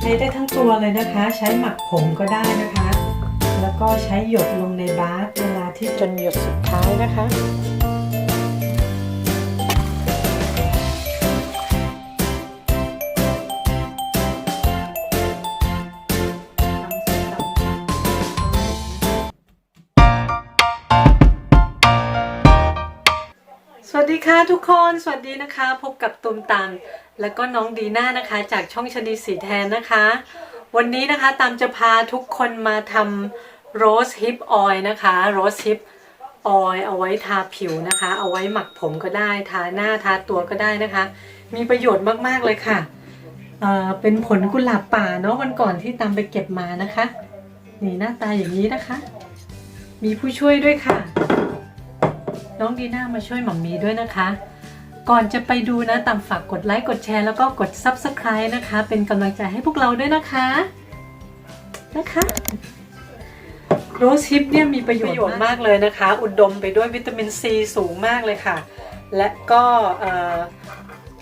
ใช้ได้ทั้งตัวเลยนะคะ ใช้หมักผมก็ได้นะคะ แล้วก็ใช้หยดลงในบาร์เวลาที่จนหยดสุดท้ายนะคะ สวัสดีค่ะทุกคน สวัสดีนะคะ พบกับตุมตันแล้วก็น้องดีน่านะคะ จากช่องชนีสีแทนนะคะ วันนี้นะคะตามจะพาทุกคนมาทำโรสฮิปออยนะคะโรสฮิปออยเอาไว้ทาผิวนะคะ เอาไว้หมักผมก็ได้ ทาหน้าทาตัวก็ได้นะคะ มีประโยชน์มากๆเลยค่ะเอ่อเป็นผลกุหลาบป่าเนาะวันก่อนที่ตามไปเก็บมานะคะ นี่หน้าตาอย่างนี้นะคะ มีผู้ช่วยด้วยค่ะ น้องดีน่ามาช่วยหมัมมีด้วยนะคะ ก่อนจะไปดูนะตามฝากกดไลค์กดแชร์แล้วก็กด Subscribe นะคะ เป็นกำลังใจให้พวกเราด้วยนะคะ นะคะโรสฮิปเนี่ยมีประโยชน์มากเลยนะคะ อุดมไปด้วยวิตามินซีสูงมากเลยค่ะ และก็เออ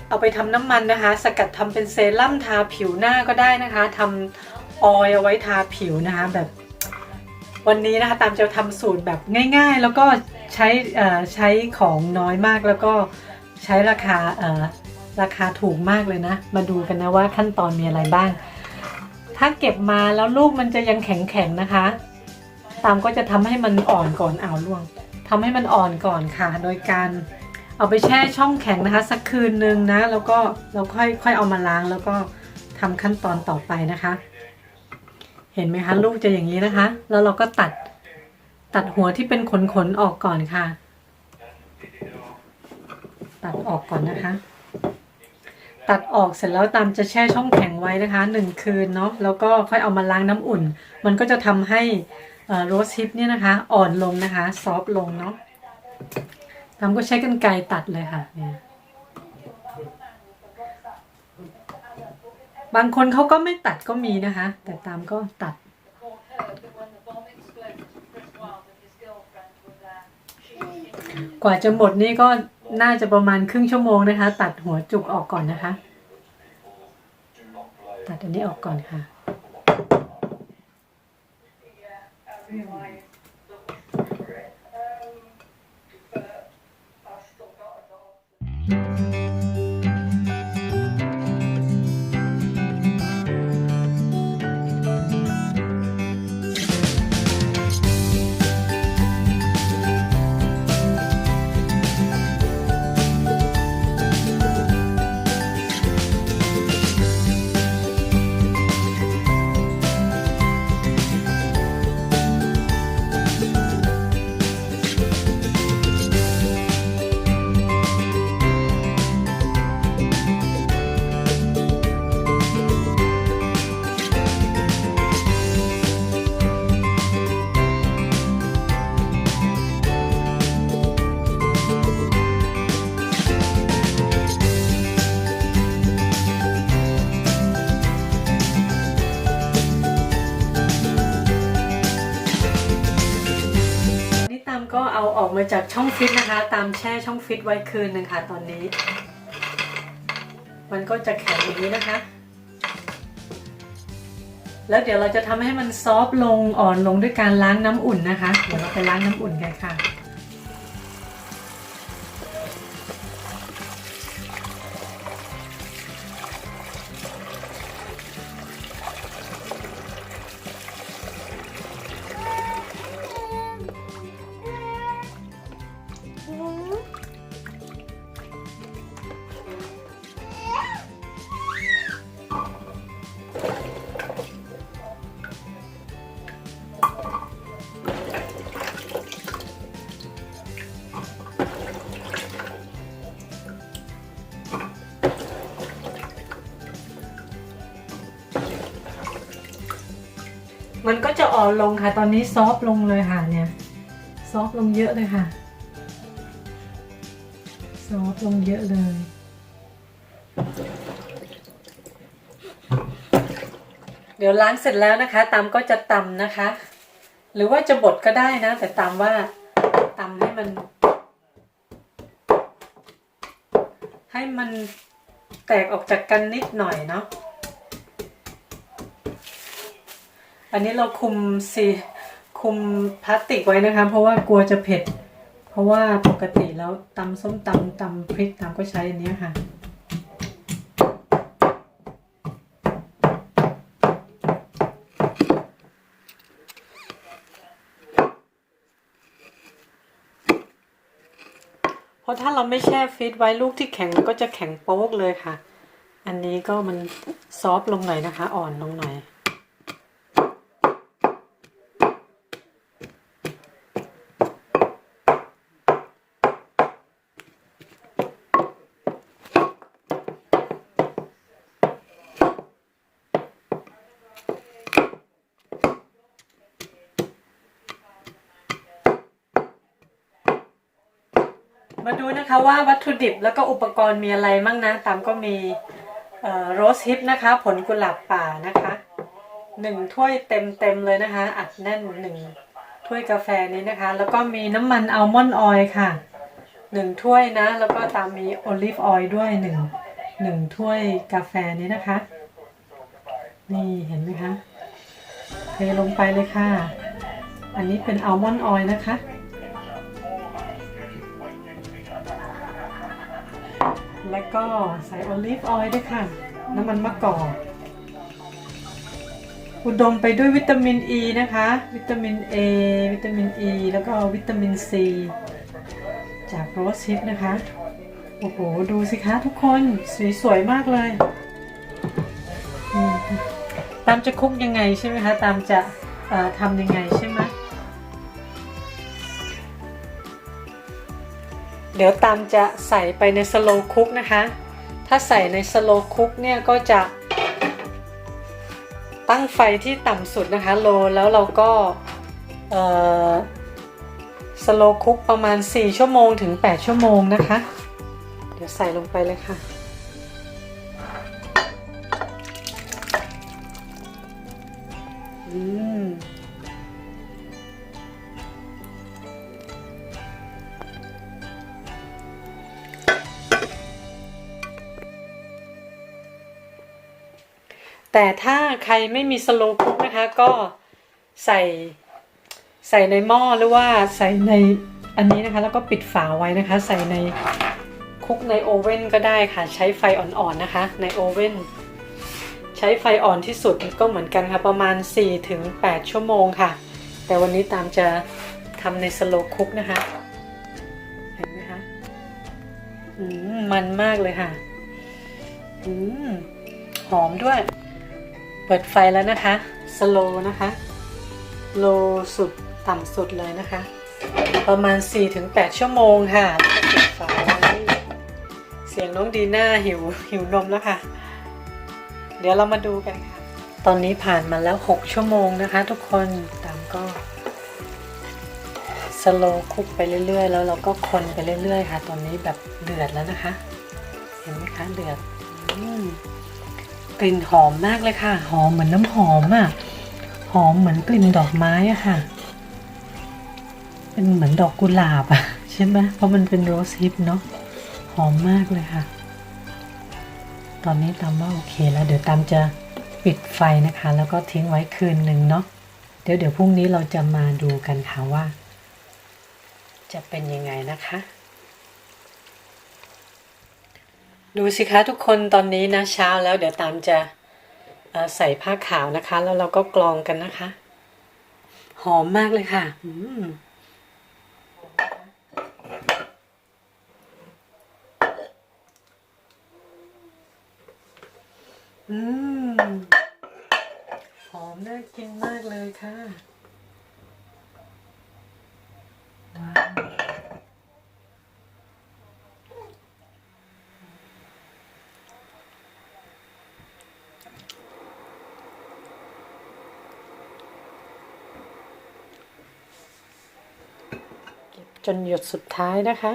เอาไปทำน้ำมันนะคะ สกัดทำเป็นเซรั่มทาผิวหน้าก็ได้นะคะทำออยเอาไว้ทาผิวนะคะแบบ วันนี้นะคะตามจะทำสูตรแบบง่าย ๆ แล้วก็ ใช้ใช้ของน้อยมากแล้วก็ใช้ราคาราคาถูกมากเลยนะ มาดูกันนะว่าขั้นตอนมีอะไรบ้าง ถ้าเก็บมาแล้วลูกมันจะยังแข็งๆนะคะ ตามก็จะทำให้มันอ่อนก่อนอ่าวล่วงทำให้มันอ่อนก่อนค่ะ โดยการเอาไปแช่ช่องแข็งนะคะ สักคืนนึงนะ แล้วก็เราค่อยค่อยเอามาล้างแล้วก็ทำขั้นตอนต่อไปนะคะ เห็นไหมคะลูกจะอย่างนี้นะคะ แล้วเราก็ตัด ตัดหัวที่เป็นขนขนๆออกก่อนค่ะ ตัดออกก่อนนะคะ ตัดออกเสร็จแล้วตามจะแช่ช่องแข็งไว้นะคะหนึ่งคืนเนาะแล้วก็ค่อยเอามาล้างน้ำอุ่น มันก็จะทำให้โรสฮิปเนี่ยนะคะ อ่อนลงนะคะซอฟลงเนาะตามก็ใช้กรรไกรตัดเลยค่ะเนี่ยบางคนเขาก็ไม่ตัดก็มีนะคะ แต่ตามก็ตัด กว่าจะหมดนี่ก็น่าจะประมาณครึ่งชั่วโมงนะคะ ตัดหัวจุกออกก่อนนะคะ ตัดอันนี้ออกก่อนค่ะ ก็เอาออกมาจากช่องฟิตนะคะ ตามแช่ช่องฟิตไว้คืนหนึงค่ะตอนนี้ มันก็จะแข็งอย่างนี้นะคะ แล้วเดี๋ยวเราจะทำให้มันซอฟต์ลงอ่อนลงด้วยการล้างน้ำอุ่นนะคะ เดี๋ยวเราไปล้างน้ำอุ่นกันค่ะ อ่อนลงค่ะ ตอนนี้ซอฟลงเลยค่ะเนี่ย ซอฟลงเยอะเลยค่ะ ซอฟลงเยอะเลย เดี๋ยวล้างเสร็จแล้วนะคะตามก็จะตำนะคะ หรือว่าจะบดก็ได้นะ แต่ตามว่าตำให้มัน ให้มันแตกออกจากกันนิดหน่อยเนาะ อันนี้เราคุมสีคุมพลาสติกไว้นะคะ เพราะว่ากลัวจะเผ็ด เพราะว่าปกติแล้วตำส้มตำตำพริกตำก็ใช้อันนี้ค่ะเพราะถ้าเราไม่แช่ฟรีซไว้ลูกที่แข็งก็จะแข็งโป๊กเลยค่ะ อันนี้ก็มันซอฟลงหน่อยนะคะ อ่อนลงหน่อย มาดูนะคะว่าวัตถุดิบแล้วก็อุปกรณ์มีอะไรมั่งนะ ตามก็มีโรสฮิปนะคะ ผลกุหลาบป่านะคะหนึ่งถ้วยเต็มเต็มเลยนะคะ อัดแน่นหนึ่งถ้วยกาแฟนี้นะคะ แล้วก็มีน้ำมันอัลมอนด์ออยล์ค่ะหนึ่งถ้วยนะ แล้วก็ตามมีโอลิฟออยล์ด้วยหนึ่งหนึ่งถ้วยกาแฟนี้นะคะ นี่เห็นไหมคะเทลงไปเลยค่ะ อันนี้เป็นอัลมอนด์ออยล์นะคะ แล้วก็ใส่โอลิฟออยล์ด้วยค่ะ น้ำมันมะกอกอุดมไปด้วยวิตามินอ e ีนะคะ วิตามิน A วิตามินอ e, ีแล้วก็วิตามินซีจากโรสฮิปนะคะ โอ้โห ดูสิคะทุกคนสีสวยมากเลย ตามจะคุกยังไงใช่ไหมคะ ตามจะทำยังไงใช่ไหม เดี๋ยวตามจะใส่ไปในสโลคุกนะคะ ถ้าใส่ในสโลคุกเนี่ยก็จะ ตั้งไฟที่ต่ำสุดนะคะโลแล้วเราก็สโลคุกประมาณ 4 ชั่วโมงถึง 8 ชั่วโมงนะคะ เดี๋ยวใส่ลงไปเลยค่ะอืม แต่ถ้าใครไม่มีสโลว์คุกนะคะ ก็ใส่ใส่ในหม้อหรือว่าใส่ในอันนี้นะคะ แล้วก็ปิดฝาไว้นะคะ ใส่ในคุกในโอเว่นก็ได้ค่ะ ใช้ไฟอ่อนๆนะคะ ในโอเว่นใช้ไฟอ่อนที่สุดก็เหมือนกันค่ะ ประมาณ 4-8 ชั่วโมงค่ะ แต่วันนี้ตามจะทำในสโลคุกนะคะ เห็นไหมคะอืมมันมากเลยค่ะอืมหอมด้วย เปิดไฟแล้วนะคะ สโลนะคะ โลสุดต่ำสุดเลยนะคะ ประมาณ 4-8 ชั่วโมงค่ะปิดไว้เสียงน้องดีน่าหิวหิวนมแล้วค่ะ เดี๋ยวเรามาดูกันค่ะ ตอนนี้ผ่านมาแล้ว 6 ชั่วโมงนะคะ ทุกคนตามก็สโลคุกไปเรื่อย ๆ แล้วเราก็คนไปเรื่อย ๆ ค่ะ ตอนนี้แบบเดือดแล้วนะคะ เห็นไหมคะเดือดอ กลิ่นหอมมากเลยค่ะ หอมเหมือนน้ำหอมอะ่ะ หอมเหมือนกลิ่นดอกไม้อะค่ะ เป็นเหมือนดอกกุหลาบอะใช่ไหมเพราะมันเป็นโรสฮิปเนาะ หอมมากเลยค่ะ ตอนนี้ตามว่าโอเคแล้ว เดี๋ยวตามจะปิดไฟนะคะ แล้วก็ทิ้งไว้คืนหนึ่งเนาะ เดี๋ยวเดี๋ยวพรุ่งนี้เราจะมาดูกันค่ะว่า จะเป็นยังไงนะคะ ดูสิคะทุกคนตอนนี้นะเช้าแล้วเดี๋ยวตามจะใส่ผ้าขาวนะคะ แล้วเราก็กรองกันนะคะ หอมมากเลยค่ะอืมหอมน่ากินมากเลยค่ะว้าว เก็บ จนหยดสุดท้ายนะคะ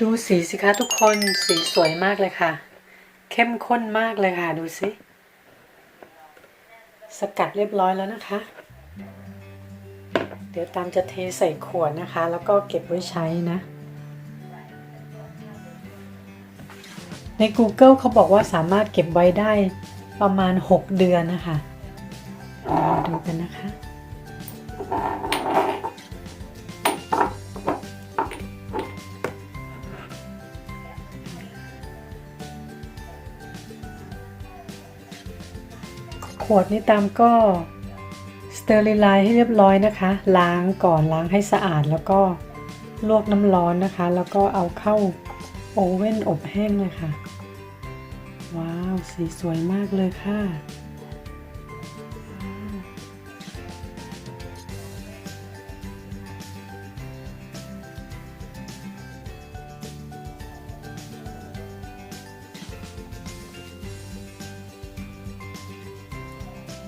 ดูสีสิคะทุกคนสีสวยมากเลยค่ะ เข้มข้นมากเลยค่ะดูสิสกัดเรียบร้อยแล้วนะคะ เดี๋ยวตามจะเทใส่ขวดนะคะ แล้วก็เก็บไว้ใช้นะ ใน Google เขาบอกว่าสามารถเก็บไว้ได้ประมาณ 6 เดือนนะคะมาดูกันนะคะ ขวดนี้ตามก็สเตอริไลซ์ให้เรียบร้อยนะคะ ล้างก่อนล้างให้สะอาดแล้วก็ลวกน้ำร้อนนะคะ แล้วก็เอาเข้า อเว่นอบแห้งเลยค่ะ ว้าว สีสวยมากเลยค่ะ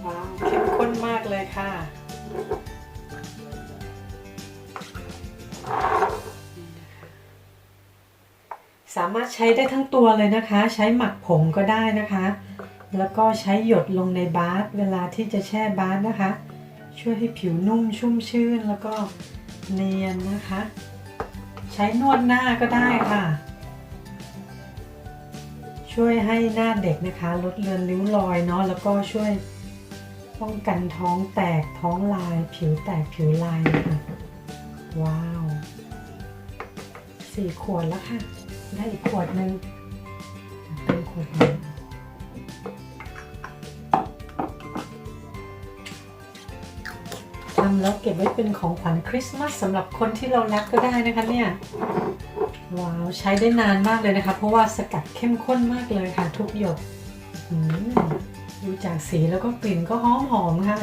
ว้าวเข้มข้นมากเลยค่ะามารถใช้ได้ทั้งตัวเลยนะคะ ใช้หมักผงก็ได้นะคะ แล้วก็ใช้หยดลงในบาสเวลาที่จะแช่บาสนะคะ ช่วยให้ผิวนุ่มชุ่มชื่นแล้วก็เนียนนะคะ ใช้นวดหน้าก็ได้ค่ะ ช่วยให้หน้าเด็กนะคะ ลดเลือนริ้วรอยเนาะแล้วก็ช่วยป้องกันท้องแตกท้องลาย ผิวแตกผิวลายนะคะว้าวสี่ขวดแล้วค่ะ ได้อีกขวดหนึ่งเต็มขวดนี้ทำแล้วเก็บไว้เป็นของขวัญคริสต์มาสสำหรับคนที่เรารักก็ได้นะคะเนี่ย ว้าว ใช้ได้นานมากเลยนะคะ เพราะว่าสกัดเข้มข้นมากเลยค่ะ ทุกหยดดูจากสีแล้วก็กลิ่นก็หอมหอมๆค่ะ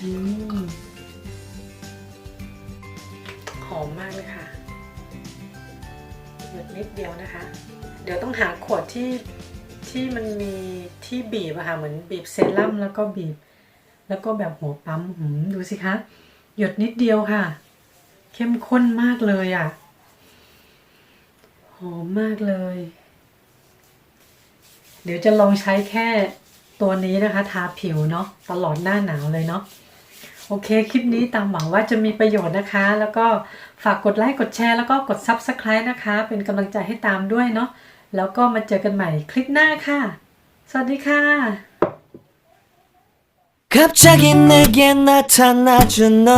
อืม อมมากเลยค่ะหยดนิดเดียวนะคะ เดี๋ยวต้องหาขวดที่ที่มันมีที่บีบอะค่ะเหมือนบีบเซรั่มแล้วก็บีบ แล้วก็แบบหัวปั๊มหืมดูสิคะ หยดนิดเดียวค่ะ เข้มข้นมากเลยอะหอมมากเลย เดี๋ยวจะลองใช้แค่ตัวนี้นะคะ ทาผิวเนาะตลอดหน้าหนาวเลยเนาะ โอเค คลิปนี้ตามหวังว่าจะมีประโยชน์นะคะ แล้วก็ฝากกดไลค์กดแชร์แล้วก็กด Subscribe นะคะ เป็นกำลังใจให้ตามด้วยเนาะแล้วก็มาเจอกันใหม่คลิปหน้าค่ะ สวัสดีค่ะ 갑자기 내게 나타나준 너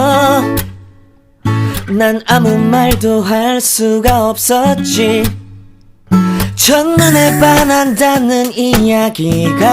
난 아무 말도 할 수가 없었지 첫눈에 반한다는 이야기가